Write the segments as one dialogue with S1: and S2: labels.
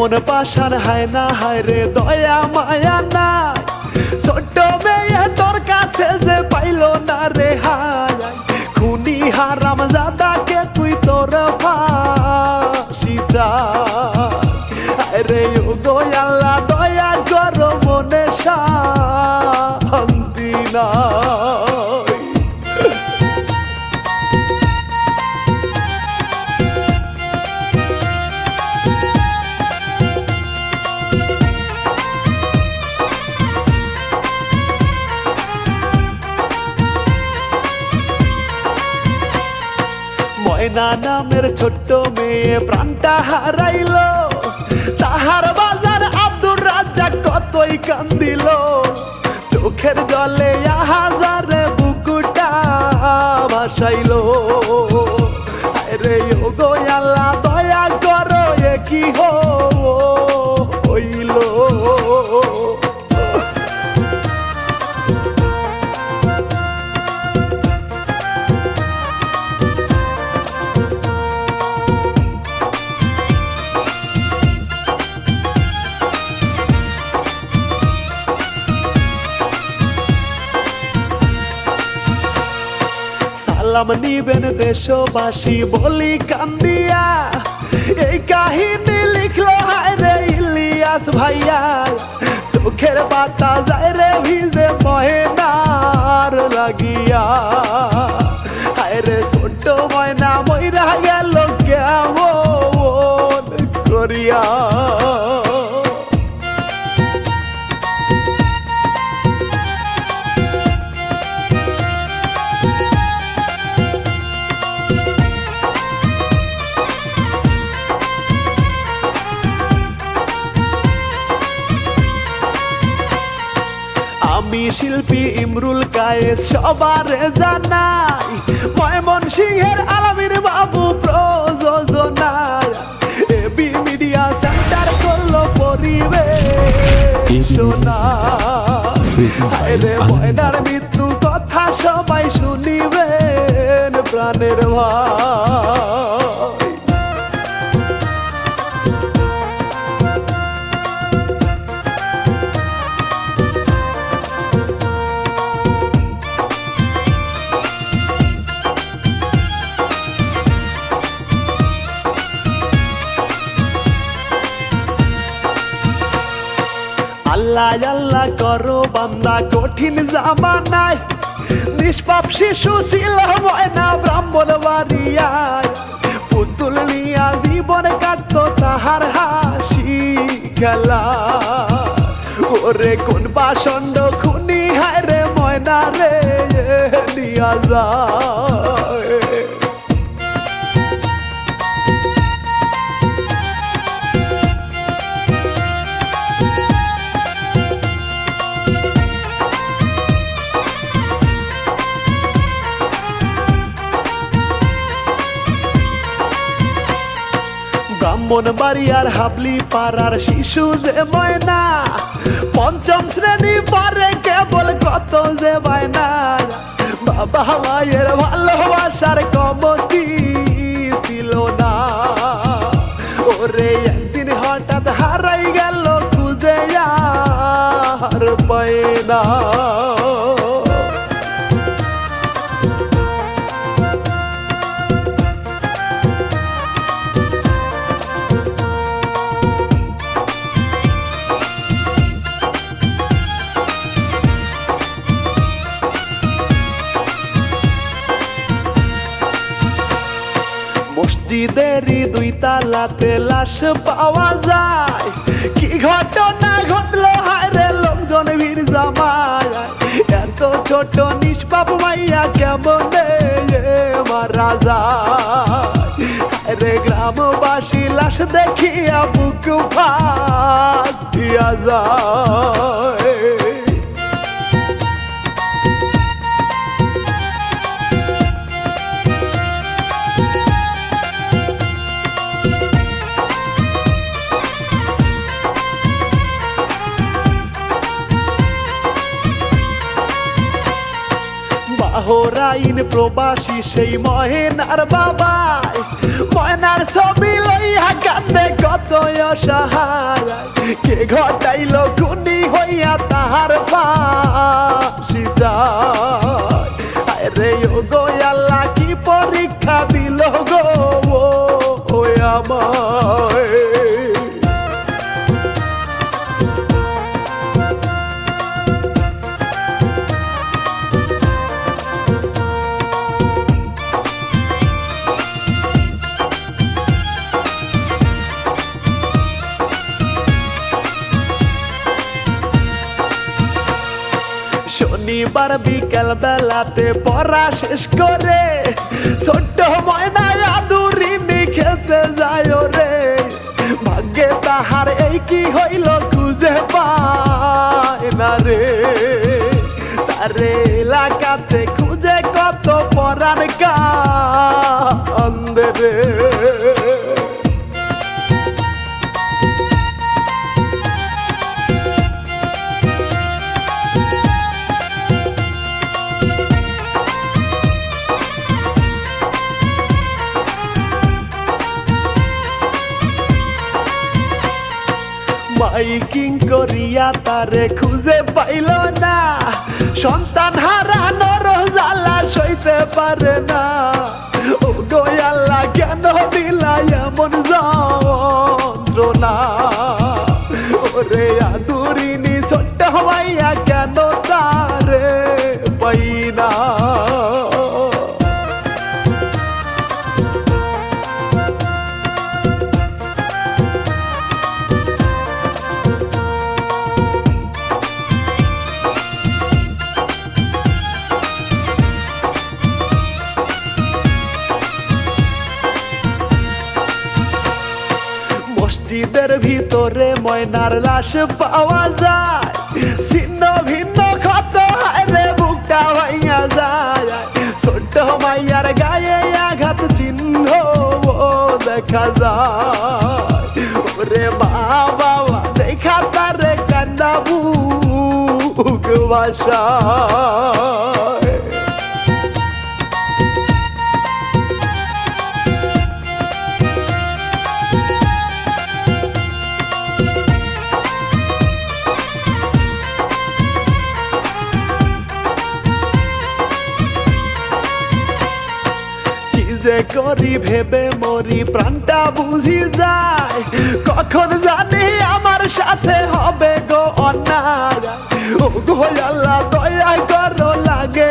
S1: এমন পাশার হায় না হায় রে দয়া মায়া না ছোট্ট মেয়ে তোর কাছে যে ময়না নামের ছোট্ট মেয়ে প্রাণটা হারাইল। তাহার বাজার আব্দুর রাজা কতই কান্দিল। চোখের জলে হাজারে বুকুটা ভাসাইল। রে ও আল্লাহ, দয়া করো, এ কি হইল সালাম নিবেন দেশবাসী বলি কান্দিয়া। এই কাহিনী লিখলো, হায় রে ইলিয়াস ভাইয়া, চোখের পাতা যায় রে ভিজে মহেদার লাগিয়া। শিল্পী ইমরুল কায়েস সবারে জানাই ময়মন সিংহের আলামির বাবু প্রযোজনায় এবি মিডিয়া সেন্টার করল পরিবেশ। শোনা রে ময়নার মৃত্যু কথা সবাই শুনিবেন প্রাণের ভাই আল্লাহ আল্লাহ করো বান্দা, কঠিন জামানায়। নিষ্পাপ শিশু ছিল ময়না ব্রাহ্মণ বাড়িয়ায়। পুতুল নিয়া জীবন কাটত তাহার হাসি খেলা। ওরে কোন পাষণ্ড খুনি, হায় রে ময়না রে নিয়া যায় ব্রাহ্মণ বাড়িয়ার হাবলি পাড়ার শিশু যে ময়না। পঞ্চম শ্রেণি পারে কেবল কত যে বায়না। বাবা মায়ের ভালোবাসার কমতি ছিল না। ওরে একদিন হঠাৎ হারাই গেল খুঁজে আর পায় দুই লাশ পাওয়া যায়। কি ঘটনা ঘটলো? হায় লোকজন ভিড় জামায়। এত ছোট নিষ্পাপ মাইয়া কেমনে মারা যায়? রে গ্রামবাসী, লাশ দেখিয়া বুক ফাটিয়া যায়। প্রবাসী, সেই মহেনার বাবাই ময়নার ছবি লইয়া কান্দে কত অসহায়। কে ঘটাইল গুণী হইয়া তাহার ফাঁসি বিকেল বেলাতে পড়া শেষ করে ছোট্ট ময়না আদুরিনি খেলতে যায় রে। ভাগ্যে তাহার এই কি হইল খুঁজে পায় না রে। তারে এলাকাতে খুঁজে কত পরার কান্দে রে। মাইকিং করিয়া তারে খুঁজে পাইল না। সন্তান হারানোর জ্বালা সইতে পারে না। ও গোয়াল্লা কেন দিলা এমন যন্ত্রণা? ওরে আদুরিনি, ছোট্ট হওয়াইয়া মসজিদের ভিতরে ময়নার লাশ পাওয়া যায়। ছিন্ন ভিন্ন ক্ষত হায়রে বুকটা ভাইয়া যায়। ছোট্ট মাইয়ার গায়ে আঘাত চিহ্ন দেখা যায়। ওরে বাবা, দেখা তারে কান্দা ভাষা যে করি ভেবে মরি, প্রাণটা বুঝি যায়। কখন জানি আমার সাথে হবে গো অন্যায়। আল্লাহ দয়া করো, লাগে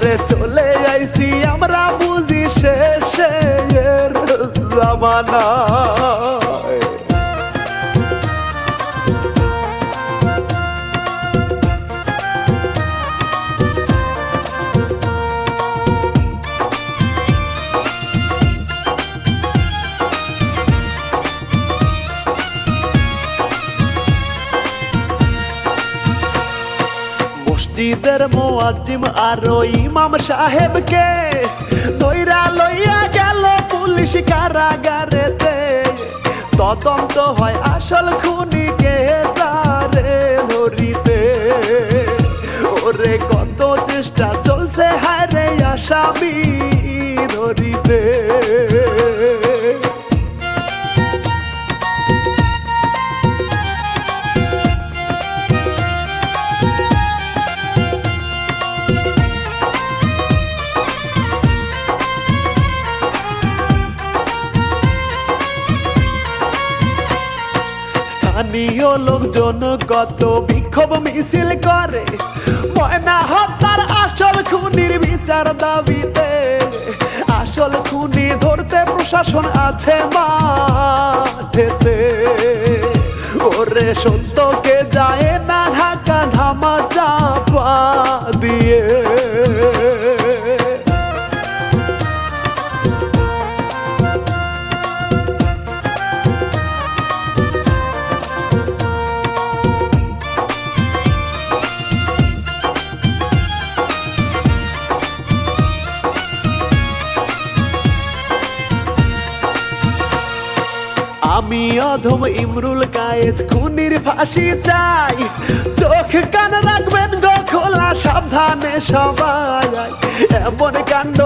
S1: রে চলে আইছি আমরা বুঝি শেষের জামানায় মসজিদের মোয়াজিম আর ইমাম সাহেবকে ধৈরা লইয়া গেল পুলিশ কারাগারেতে। তদন্ত হয় আসল খুনিকে তারে ধরিতে। ওরে কত চেষ্টা চলছে হারে আসামি। স্থানীয় লোকজন কত বিক্ষোভ মিছিল করে? ময়না হত্যার আসল খুনির বিচার দাবিতে। আসল খুনি ধরতে প্রশাসন আছে মাঠেতে। ওরে সত্যকে অধম ইমরুল কায়েজ খুনির ফাঁসি চাই। চোখ কান রাখবেন গো খোলা সাবধানে সবাই। এমন কাণ্ড